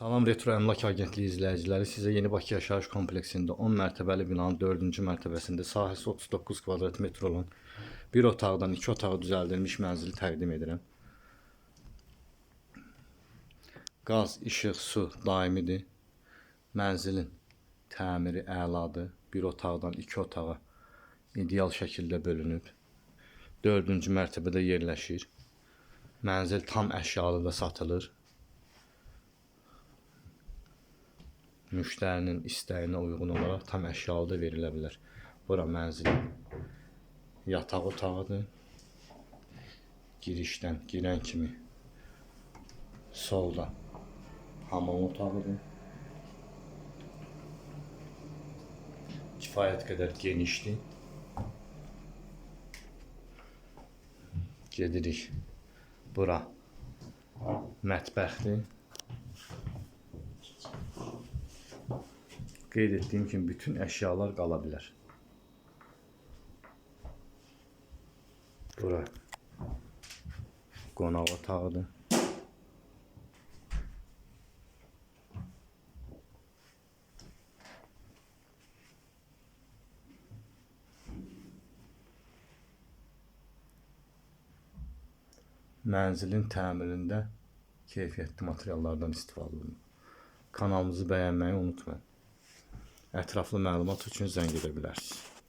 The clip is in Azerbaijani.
Salam Retro Əmlak Agentliyi izləyiciləri sizə yeni Bakı yaşayış kompleksində 10 mərtəbəli binanın 4-cü mərtəbəsində sahəsi 39 kvadrat metr olan bir otaqdan 2 otağa düzəldilmiş mənzili təqdim edirəm. Qaz, işıq, su daimidir. Mənzilin təmiri əladır. Bir otaqdan 2 otağa ideal şəkildə bölünüb. 4-cü mərtəbədə yerləşir. Mənzil tam əşyalı da satılır. Müştərinin istəyinə uyğun olaraq tam əşyalı da verilə bilər. Bura mənzilin yataq otağıdır. Girişdən girən kimi solda hamam otağıdır. Kifayət qədər genişdir. Gedirik. Bura mətbəxdir. Qeyd etdiyim kimi bütün əşyalar qala bilər. Bura qonaq otağıdır. Mənzilin təmirində keyfiyyətli materiallardan istifadə olunur. Kanalımızı bəyənməyi unutmayın. Ətraflı məlumat üçün zəng edə bilərsiniz.